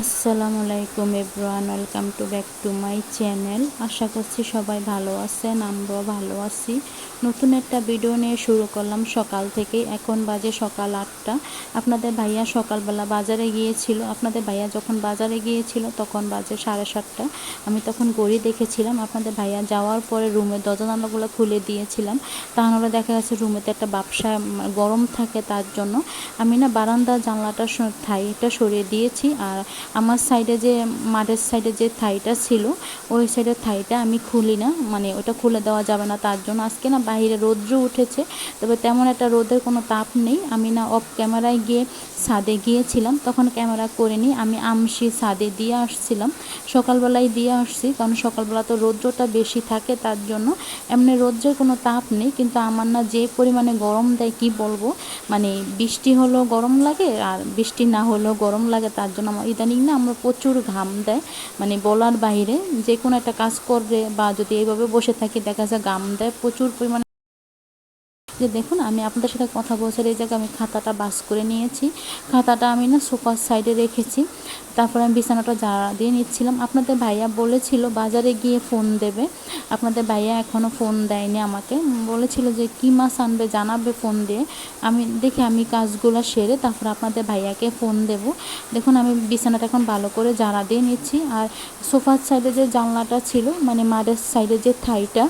আসসালামু আলাইকুম everyone, welcome to back to my channel. আশা করছি সবাই ভালো আছেন, আমরাও ভালো আছি। নতুন একটা ভিডিও নিয়ে শুরু করলাম সকাল থেকে এখন বাজে সকাল আটটা। আপনাদের ভাইয়া সকালবেলা বাজারে গিয়েছিল। আপনাদের ভাইয়া যখন বাজারে গিয়েছিল তখন বাজে সাড়ে সাতটা। আমি তখন গড়ি দেখেছিলাম। আপনাদের ভাইয়া যাওয়ার পরে রুমের দরজা জানলাগুলো খুলে দিয়েছিলাম। তাহলে দেখা গেছে রুমেতে একটা ব্যবসা গরম থাকে তার জন্য। আমি না বারান্দার জানলাটা থাইটা সরিয়ে দিয়েছি। আর আমার সাইডে যে মাঠের সাইডে যে থাইটা ছিল, ওই সাইডের থাইটা আমি খুলি না। মানে ওটা খুলে দেওয়া যাবে না তার জন্য। আজকে না বাইরে রৌদ্র উঠেছে, তবে তেমন একটা রোদের কোনো তাপ নেই। আমি না অফ ক্যামেরায় গিয়ে ছাদে গিয়েছিলাম, তখন ক্যামেরা করে নিই আমি আমসি ছাদে দিয়ে আসছিলাম। সকালবেলায় দিয়ে আসছি, কারণ সকালবেলা তো রৌদ্রটা বেশি থাকে তার জন্য। এমনি রৌদ্রের কোনো তাপ নেই, কিন্তু আমার না যে পরিমাণে গরম দেয়, কি বলব? মানে বৃষ্টি হলেও গরম লাগে, আর বৃষ্টি না হলেও গরম লাগে, তার জন্য আমার ইদানিং না আমরা প্রচুর ঘাম দেয়। মানে বলার বাইরে যে কোনো একটা কাজ করবে বা যদি এইভাবে বসে থাকি, দেখা যায় ঘাম দেয় প্রচুর পরিমাণে। যে দেখুন, আমি আপনাদের সাথে কথা বলছি, এই আমি খাতাটা বাস করে নিয়েছি। খাতাটা আমি না সোফার সাইডে রেখেছি। তারপরে আমি বিছানাটা জাড়া দিয়ে নিচ্ছিলাম। আপনাদের ভাইয়া বলেছিল, বাজারে গিয়ে ফোন দেবে। আপনাদের ভাইয়া এখনও ফোন দেয়নি আমাকে। বলেছিল যে, কী মাছ আনবে জানাবে ফোন দিয়ে। আমি দেখি, আমি কাজগুলো সেরে তারপর আপনাদের ভাইয়াকে ফোন দেব। দেখুন, আমি বিছানাটা এখন ভালো করে জাড়া দিয়ে নিচ্ছি। আর সোফার সাইডে যে জানলাটা ছিল মানে মাঠের সাইডে যে থাইটা,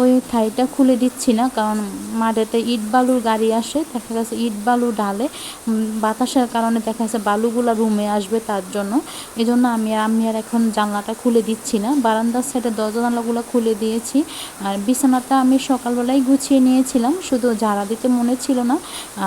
ওই থাইটা খুলে দিচ্ছি না, কারণ মাঠেতে ইট বালুর গাড়ি আসে, দেখা গেছে ইট বালু ডালে। বাতাসের কারণে দেখা যাচ্ছে বালুগুলো রুমে আসবে তার জন্য। এই জন্য আমি আমি আর এখন জানলাটা খুলে দিচ্ছি না। বারান্দার সাইডে দরজা জানলাগুলো খুলে দিয়েছি। আর বিছানাটা আমি সকালবেলায় গুছিয়ে নিয়েছিলাম, শুধু ঝাড়া দিতে মনে ছিল না।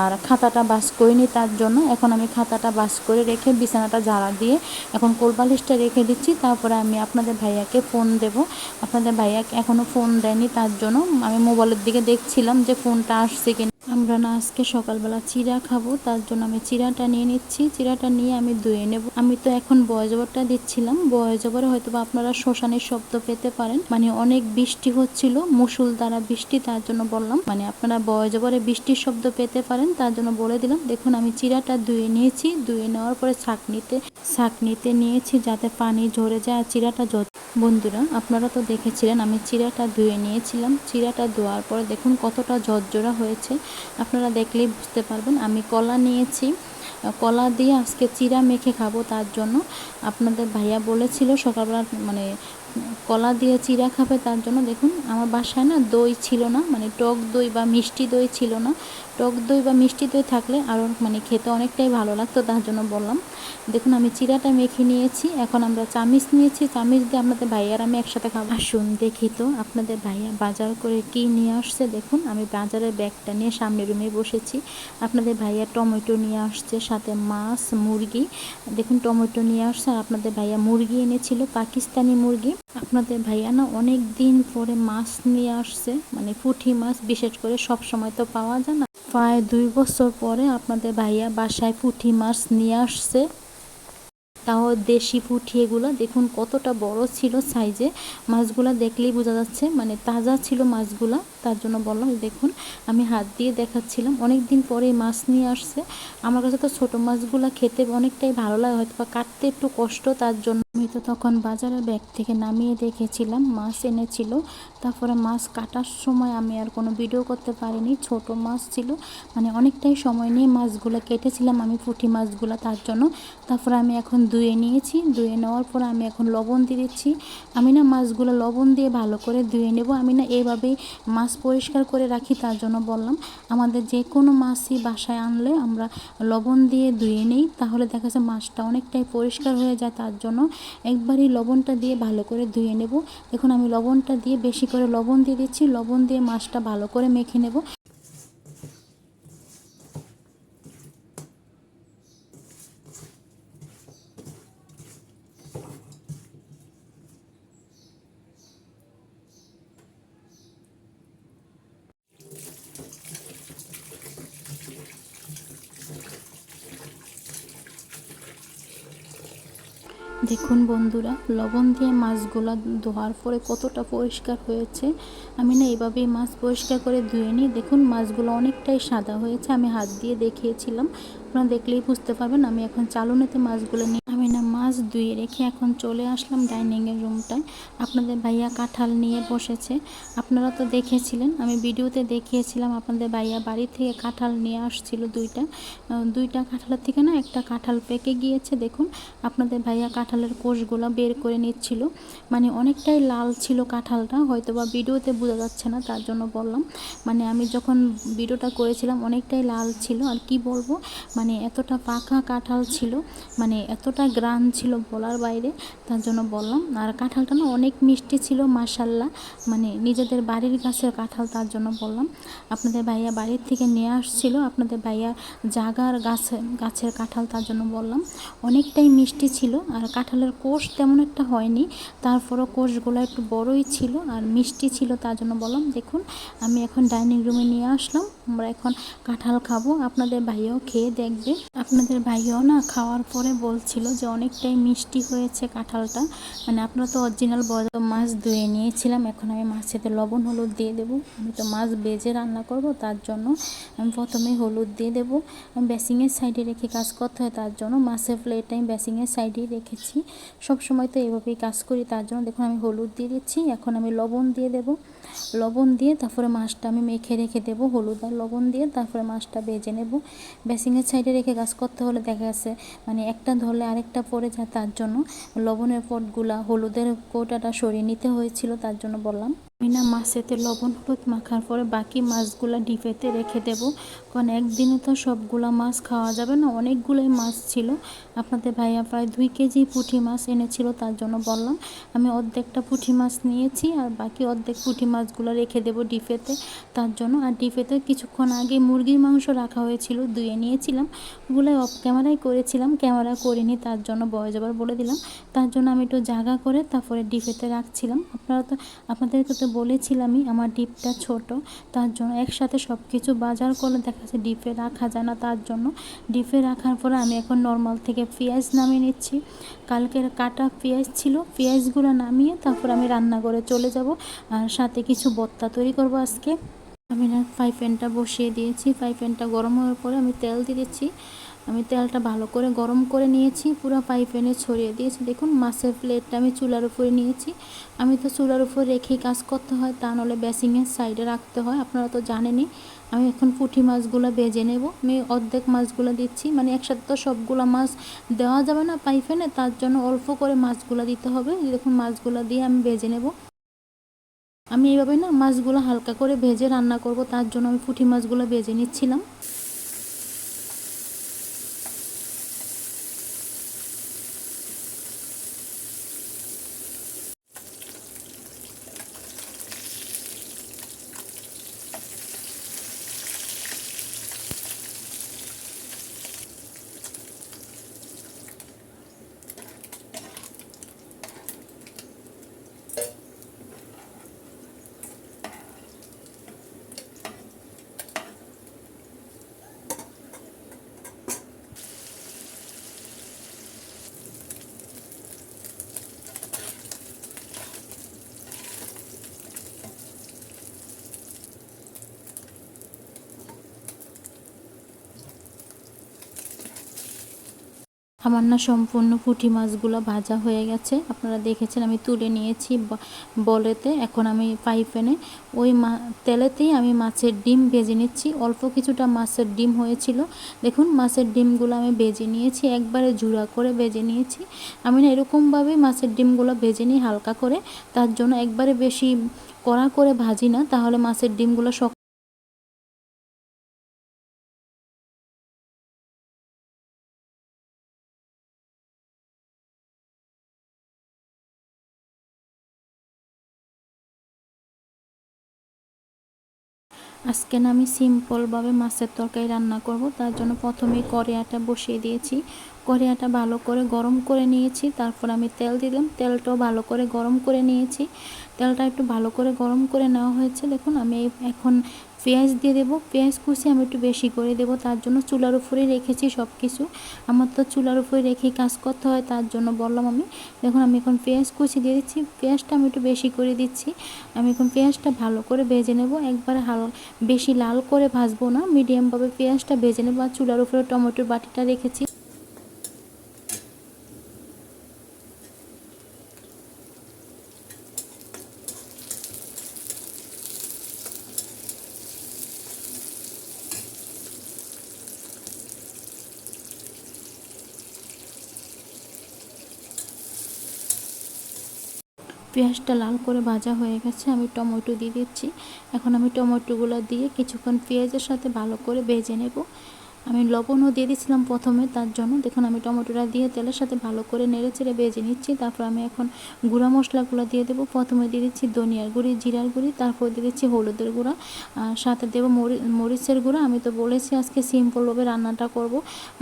আর খাতাটা বাস করিনি তার জন্য। এখন আমি খাতাটা বাস করে রেখে বিছানাটা ঝাড়া দিয়ে এখন কোলবালিশটা রেখে দিচ্ছি। তারপরে আমি আপনাদের ভাইয়াকে ফোন দেব। আপনাদের ভাইয়াকে এখনও ফোন দেয়নি তার জন্য। আমি মোবাইলের দিকে দেখছিলাম যে ফোনটা আসছে কিনা। আমরা না আজকে সকালবেলা চিড়া খাব, তার জন্য আমি চিড়াটা নিয়ে নিচ্ছি। চিড়াটা নিয়ে আমি ধুয়ে নেব। আমি তো এখন বয়জবরটা দিচ্ছিলাম। বয়জবরে হয়তো আপনারা শ্মশানের শব্দ পেতে পারেন। মানে অনেক বৃষ্টি হচ্ছিল, মুসুল দ্বারা বৃষ্টি, তার জন্য বললাম। মানে আপনারা বয়জবরে বৃষ্টির শব্দ পেতে পারেন, তার জন্য বলে দিলাম। দেখুন, আমি চিড়াটা ধুয়ে নিয়েছি। ধুয়ে নেওয়ার পরে ছাকনিতে ছাকনিতে নিয়েছি যাতে পানি ঝরে যায় আর চিড়াটা যত বন্ধুরা, আপনারা তো দেখেছিলেন, আমি চিড়াটা ধুয়ে নিয়েছিলাম। চিড়াটা ধোয়ার পরে দেখুন কতটা ঝরঝরা হয়েছে। আপনারা দেখলেই বুঝতে পারবেন, আমি কলা নিয়েছি। কলা দিয়ে আজকে চিরা মেখে খাব তার জন্য। আপনাদের ভাইয়া বলেছিল সকালবেলা মানে কলা দিয়ে চিরা খাবে, তার জন্য দেখুন আমার বাসায় না দই ছিল না মানে টক দই বা মিষ্টি দই ছিল না। টক দই বা মিষ্টি দই থাকলে আরও মানে খেতে অনেকটাই ভালো লাগতো, তার জন্য বললাম। দেখুন আমি চিরাটা মেখে নিয়েছি, এখন আমরা চামিচ নিয়েছি, চামিচ দিয়ে আপনাদের ভাইয়ার আমি একসাথে খাব। আসুন দেখি তো আপনাদের ভাইয়া বাজার করে কি নিয়ে আসছে, দেখুন আমি বাজারের ব্যাগটা নিয়ে সামনে রুমে বসেছি। আপনাদের ভাইয়া টমেটো নিয়ে আসছে, সাথে মাছ, মুরগি। দেখুন টমেটো নিয়ে আসছে আর আপনাদের ভাইয়া মুরগি এনেছিল, পাকিস্তানি মুরগি। আপনাদের ভাইয়া না অনেক দিন পরে মাছ নিয়ে আসছে মানে পুঁটি মাছ, বিশেষ করে সব সময় তো পাওয়া যায় না। প্রায় দুই বছর পরে আপনাদের ভাইয়া বাসায় পুঁটি মাছ নিয়ে আসছে। তাও দেশি পুঁটি এগুলো, দেখুন কতটা বড় ছিল সাইজে। মাছগুলা দেখলেই বোঝা যাচ্ছে মানে তাজা ছিল মাছগুলা, তার জন্য বললাম, দেখুন, আমি হাত দিয়ে দেখাচ্ছিলাম। অনেক দিন পরে মাছ নিয়ে আসছে। আমার কাছে তো ছোট মাছগুলা খেতে অনেকটাই ভালো লাগে হয়তো বা কাটতে একটু কষ্ট, তার জন্য আমি তো তখন বাজারের ব্যাগ থেকে নামিয়ে দেখেছিলাম, মাছ এনেছিল। তারপরে মাছ কাটার সময় আমি আর কোনো ভিডিও করতে পারিনি, ছোট মাছ ছিল। মানে অনেকটাই সময় নিয়ে মাছগুলো কেটেছিলাম আমি পুঁটি মাছগুলো তার জন্য। তারপরে আমি এখন ধুয়ে নিয়েছি, ধুয়ে নেওয়ার পর আমি এখন লবণ দিয়ে দিচ্ছি। আমি না মাছগুলো লবণ দিয়ে ভালো করে ধুয়ে নেব। আমি না এইভাবেই মাছ পরিষ্কার করে রাখি তার জন্য বললাম, আমাদের যে কোনো মাছই বাসায় আনলে আমরা লবণ দিয়ে ধুয়ে নিই, তাহলে দেখা যাচ্ছে মাছটা অনেকটাই পরিষ্কার হয়ে যায় তার জন্য। একবারই লবণটা দিয়ে ভালো করে ধুয়ে নেব। দেখুন, আমি লবণটা দিয়ে বেশি করে লবণ দিয়ে দিচ্ছি। লবণ দিয়ে মাছটা ভালো করে মেখে নেব। দেখুন বন্ধুরা, লবণ দিয়ে মাছগুলো ধোয়ার পরে কতটা পরিষ্কার হয়েছে। আমি না এভাবেই মাছ পরিষ্কার করে ধুয়ে নিই। দেখুন মাছগুলো অনেকটাই সাদা হয়েছে, আমি হাত দিয়ে দেখিয়েছিলাম। আপনারা দেখলেই বুঝতে পারবেন, আমি এখন চালুনেতে মাছগুলো নিয়ে মাছ ধুয়ে রেখে এখন চলে আসলাম ডাইনিংয়ের রুমটায়। আপনাদের ভাইয়া কাঁঠাল নিয়ে বসেছে। আপনারা তো দেখেছিলেন, আমি ভিডিওতে দেখিয়েছিলাম আপনাদের ভাইয়া বাড়ি থেকে কাঁঠাল নিয়ে আসছিল দুইটা। দুইটা কাঁঠালের থেকে না একটা কাঁঠাল পেকে গিয়েছে, দেখুন। আপনাদের ভাইয়া কাঁঠালের কোষগুলো বের করে নিচ্ছিল। মানে অনেকটাই লাল ছিল কাঁঠালটা হয়তো বা ভিডিওতে বোঝা যাচ্ছে না, তার জন্য বললাম। মানে আমি যখন ভিডিওটা করেছিলাম, অনেকটাই লাল ছিল। আর কি বলব? মানে এতটা পাকা কাঁঠাল ছিল মানে এতটা গ্রান ছিল বলার বাইরে, তার জন্য বললাম। আর কাঁঠালটা না অনেক মিষ্টি ছিল মাসাল্লাহ মানে নিজেদের বাড়ির গাছের কাঁঠাল তার জন্য বললাম। আপনাদের ভাইয়া বাড়ির থেকে নিয়ে আসছিল, আপনাদের ভাইয়া জাগার গাছে, গাছের কাঁঠাল তার জন্য বললাম। অনেকটাই মিষ্টি ছিল, আর কাঁঠালের কোষ তেমন একটা হয়নি। তারপরও কোষগুলো একটু বড়ই ছিল, আর মিষ্টি ছিল তার জন্য বললাম, দেখুন, আমি এখন ডাইনিং রুমে নিয়ে আসলাম, আমরা এখন কাঁঠাল খাব, আপনাদের ভাইয়াও খেয়ে দেখবে। আপনাদের ভাইয়াও না খাওয়ার পরে বলছিল যে অনেকটাই মিষ্টি হয়েছে কাঁঠালটা। মানে আপনারা তো অরিজিনাল বড় মাছ ধুয়ে নিয়েছিলাম, এখন আমি মাছেতে লবণ, হলুদ দিয়ে দেবো। আমি তো মাছ বেজে রান্না করব, তার জন্য আমি প্রথমে হলুদ দিয়ে দেবো। আমি বেসিংয়ের সাইডে রেখে কাজ করতে হয়, তার জন্য মাছের প্লেট আমি বেসিংয়ের সাইডেই রেখেছি। সব সময় তো এভাবেই কাজ করি, তার জন্য দেখুন আমি হলুদ দিয়ে দিচ্ছি, এখন আমি লবণ দিয়ে দেবো। লবণ দিয়ে তারপরে মাছটা আমি মেখে রেখে দেবো, হলুদ আর লবণ দিয়ে তারপরে মাছটা বেজে নেব। বেসিংয়ের সাইডে রেখে কাজ করতে হলে দেখা গেছে মানে একটা ধরলে আরেকটা পরে তার জন্য লবণের কোটগুলা হলুদের কোটাটা সরিয়ে নিতে হয়েছিল তার জন্য বললাম। আমি না মাছেতে লবণ, হলুদ মাখার পরে বাকি মাছগুলা ডিপেতে রেখে দেবো। কারণ একদিনে তো সবগুলা মাছ খাওয়া যাবে না, অনেকগুলোই মাছ ছিল। আপনাদের ভাইয়া প্রায় দুই কেজি পুঁটি মাছ এনেছিল, তার জন্য বললাম। আমি অর্ধেকটা পুঁটি মাছ নিয়েছি আর বাকি অর্ধেক পুঁটি মাছগুলো রেখে দেবো ডিপেতে। তার জন্য আর ডিপেতে কিছুক্ষণ আগে মুরগির মাংস রাখা হয়েছিল, ধুয়ে নিয়েছিলাম। ওগুলো অফ ক্যামেরায় করেছিলাম ক্যামেরা করিনি, তার জন্য বয়স আবার বলে দিলাম। তার জন্য আমি একটু জাগা করে তারপরে ডিপেতে রাখছিলাম। আপনারা তো আপনাদেরকে তো বলেছিলামই, আমার ডিপটা ছোট, তার জন্য একসাথে সব কিছু বাজার করলে দেখা যাচ্ছে ডিপে রাখা যায় না, তার জন্য ডিপে রাখার পরে আমি এখন নর্মাল থেকে পেঁয়াজ নামিয়ে নিচ্ছি। কালকের কাটা পেঁয়াজ ছিল, পেঁয়াজগুলো নামিয়ে তারপর আমি রান্না করে চলে যাব আর সাথে কিছু বত্তা তৈরি করব আজকে। আমি না ফ্রাই প্যানটা বসিয়ে দিয়েছি ফ্রাই প্যানটা গরম হওয়ার পরে আমি তেল দিয়ে দিচ্ছি। আমি তেলটা ভালো করে গরম করে নিয়েছি, পুরো ফ্রাই প্যানে ছড়িয়ে দিয়েছি। দেখুন, মাছের প্লেটটা আমি চুলার উপরে নিয়েছি। আমি তো চুলার উপর রেখেই কাজ করতে হয়, তা নাহলে বেসিংয়ের সাইডে রাখতে হয়, আপনারা তো জানেনই। আমি এখন পুঁটি মাছগুলো বেজে নেব। আমি অর্ধেক মাছগুলো দিচ্ছি মানে একসাথে তো সবগুলো মাছ দেওয়া যাবে না পাইফেনে তার জন্য অল্প করে মাছগুলো দিতে হবে। দেখুন, মাছগুলো দিয়ে আমি বেজে নেব। আমি এইভাবে না মাছগুলো হালকা করে ভেজে রান্না করব, তার জন্য আমি পুঁটি মাছগুলো ভেজে নিচ্ছিলাম। আমার না সম্পূর্ণ পুঁটি মাছগুলো ভাজা হয়ে গেছে। আপনারা দেখেছেন আমি তুলে নিয়েছি বলেতে। এখন আমি পাইপেনে ওই মা, তেলেতেই আমি মাছের ডিম ভেজে নিচ্ছি। অল্প কিছুটা মাছের ডিম হয়েছিল। দেখুন, মাছের ডিমগুলো আমি ভেজে নিয়েছি। একবারে জুড়া করে ভেজে নিয়েছি। আমি না এরকমভাবেই মাছের ডিমগুলো ভেজে নিই হালকা করে। তার জন্য একবারে বেশি কড়া করে ভাজি না। তাহলে মাছের ডিমগুলো শক্ত আজকে না আমি সিম্পলভাবে মাছের তরকারি রান্না করব। তার জন্য প্রথমে কড়িয়াটা বসিয়ে দিয়েছি। কড়িয়াটা ভালো করে গরম করে নিয়েছি। তারপর আমি তেল দিলাম। তেলটাও ভালো করে গরম করে নিয়েছি। তেলটা একটু ভালো করে গরম করে নেওয়া হয়েছে। দেখুন, আমি এখন পেঁয়াজ দিয়ে দেবো। পেঁয়াজ কুচি আমি একটু বেশি করে দেবো, তার জন্য চুলার উপরেই রেখেছি সব কিছু আমার তো চুলার উপরে রেখে কাজ করতে হয়, তার জন্য বললাম আমি। দেখুন, আমি এখন পেঁয়াজ কুচি দিয়ে দিচ্ছি। পেঁয়াজটা আমি একটু বেশি করে দিচ্ছি। আমি এখন পেঁয়াজটা ভালো করে ভেজে নেব। একবার হাল বেশি লাল করে ভাজবো না মিডিয়ামভাবে পেঁয়াজটা ভেজে নেব। আর চুলার উপরে টমেটোর বাটিটা রেখেছি। পেঁয়াজটা লাল করে ভাজা হয়ে গেছে, আমি টমেটো দিয়ে দিচ্ছি। এখন আমি টমেটোগুলো দিয়ে কিছুক্ষণ পেঁয়াজের সাথে ভালো করে ভেজে নেব। আমি লবণও দিয়ে দিয়েছিলাম প্রথমে, তার জন্য। দেখুন, আমি টমেটোটা দিয়ে তেলের সাথে ভালো করে নেড়ে চেড়ে ভেজে নিচ্ছি। তারপর আমি এখন গুঁড়া মশলাগুলো দিয়ে দেবো। প্রথমে দিয়ে দিচ্ছি ধনিয়ার গুঁড়ি, জিরার গুঁড়ি, তারপর দিয়ে দিচ্ছি হলুদের গুঁড়া। সাথে দেবো মরি, মরিচের গুঁড়া। আমি তো বলেছি আজকে সিম্পলভাবে রান্নাটা করব।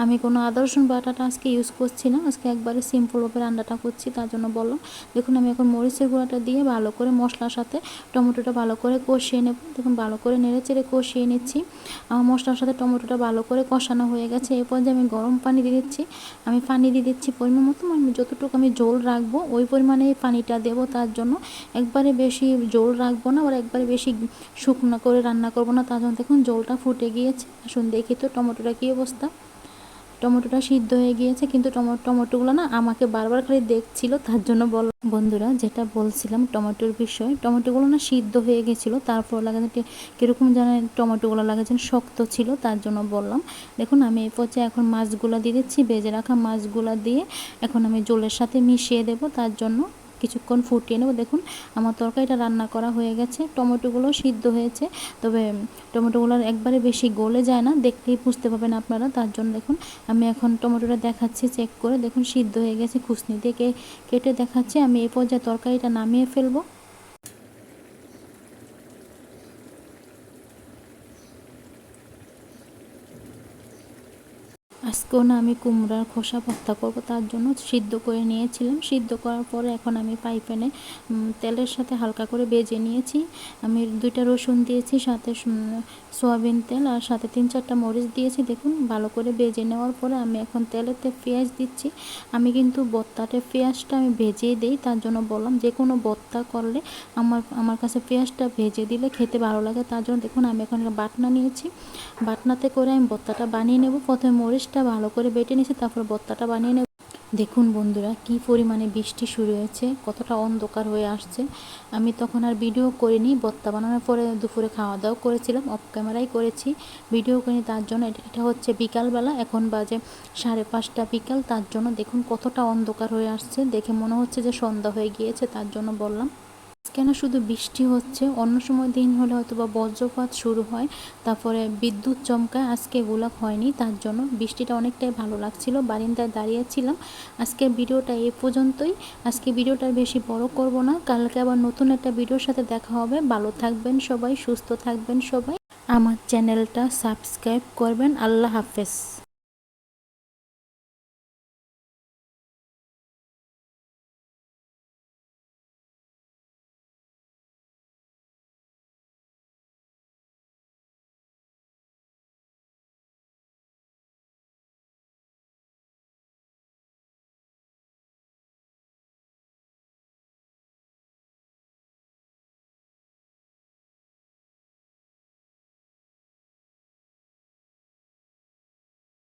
আমি কোনো আদর্শন বাটাটা আজকে ইউজ করছি না। আজকে একবারে সিম্পলভাবে রান্নাটা করছি, তার জন্য বললাম। দেখুন, আমি এখন মরিচের গুঁড়াটা দিয়ে ভালো করে মশলার সাথে টমেটোটা ভালো করে কষিয়ে নেব। দেখুন, ভালো করে নেড়ে চেড়ে কষিয়ে নিচ্ছি। আমার মশলার সাথে টমেটোটা ভালো করে কষানো হয়ে গেছে। এরপর যে আমি গরম পানি দিয়ে দিচ্ছি, আমি পানি দিয়ে দিচ্ছি পরিমাণ মতো আমি যতটুকু আমি জল রাখব, ওই পরিমাণে পানিটা দেবো তার জন্য। একবারে বেশি জল রাখব না, আবার একবারে বেশি শুকনো করে রান্না করব না, তার জন্য দেখুন জলটা ফুটে গিয়েছে। আসুন দেখি তো টমেটোটা কী অবস্থা। টমেটোটা সিদ্ধ হয়ে গিয়েছে, কিন্তু টমেটো টমেটোগুলো না আমাকে বারবার খালি দেখছিল, তার জন্য বল বন্ধুরা, যেটা বলছিলাম টমেটোর বিষয়, টমেটোগুলো না সিদ্ধ হয়ে গেছিল তারপর লাগে কীরকম যেন টমেটোগুলো লাগাচ্ছেন শক্ত ছিল, তার জন্য বললাম, দেখুন আমি এই পর্যায়ে এখন মাছগুলো দিয়ে দিচ্ছি বেজে রাখা মাছগুলো দিয়ে এখন আমি জলের সাথে মিশিয়ে দেব, তার জন্য কিছুক্ষণ ফুটিয়ে নেব। দেখুন, আমার তরকারিটা রান্না করা হয়ে গেছে। টমেটোগুলো সিদ্ধ হয়েছে। তবে টমেটোগুলো একবারে বেশি গলে যায় না, দেখতেই বুঝতে পারবেন আপনারা। তার জন্য দেখুন, আমি এখন টমেটোটা দেখাচ্ছি চেক করে। দেখুন, সিদ্ধ হয়ে গেছে খুসনি দিয়ে কেটে দেখাচ্ছি। আমি এই পর্যায়ে তরকারিটা নামিয়ে ফেলব। আজকেও না আমি কুমড়ার খোসা ভর্তা করব, তার জন্য সিদ্ধ করে নিয়েছিলাম। সিদ্ধ করার পরে এখন আমি পাইপেনে তেলের সাথে হালকা করে বেজে নিয়েছি। আমি দুইটা রসুন দিয়েছি, সাথে সয়াবিন তেল আর সাথে তিন চারটা মরিচ দিয়েছি। দেখুন, ভালো করে বেজে নেওয়ার পরে আমি এখন তেলেতে পেঁয়াজ দিচ্ছি। আমি কিন্তু বত্তাতে পেঁয়াজটা আমি ভেজেই দিই, তার জন্য বললাম যে কোনো বত্তা করলে আমার আমার কাছে পেঁয়াজটা ভেজে দিলে খেতে ভালো লাগে। তার জন্য দেখুন, আমি এখন বাটনা নিয়েছি। বাটনাতে করে আমি বত্তাটা বানিয়ে নেব। প্রথমে মরিচটা ভালো করে বেটে নিয়েছি, তারপর বত্তাটা বানিয়ে নেব। দেখুন বন্ধুরা, কি পরিমাণে বৃষ্টি শুরু হয়েছে, কতটা অন্ধকার হয়ে আসছে। আমি তখন আর ভিডিও করিনি, বত্তা বানানোর পরে দুপুরে খাওয়া দাওয়া করেছিলাম অফ ক্যামেরাই করেছি। ভিডিও করিনি, তার জন্য এটা হচ্ছে বিকালবেলা, এখন বাজে সাড়ে পাঁচটা বিকাল। তার জন্য দেখুন কতটা অন্ধকার হয়ে আসছে, দেখে মনে হচ্ছে যে সন্ধ্যা হয়ে গিয়েছে, তার জন্য বললাম। কেন শুধু বৃষ্টি হচ্ছে, অন্য সময় দিন হলে হয়তো বা বজ্রপাত শুরু হয়, তারপরে বিদ্যুৎ চমকায় আজকে গোলাপ হয়নি, তার জন্য বৃষ্টিটা অনেকটাই ভালো লাগছিল, বারিন্দায় দাঁড়িয়েছিলাম আজকের ভিডিওটা এ পর্যন্তই, আজকে ভিডিওটা বেশি বড় করব না, কালকে আবার নতুন একটা ভিডিওর সাথে দেখা হবে, ভালো থাকবেন সবাই, সুস্থ থাকবেন সবাই। আমার চ্যানেলটা সাবস্ক্রাইব করবেন, আল্লাহ হাফেজ।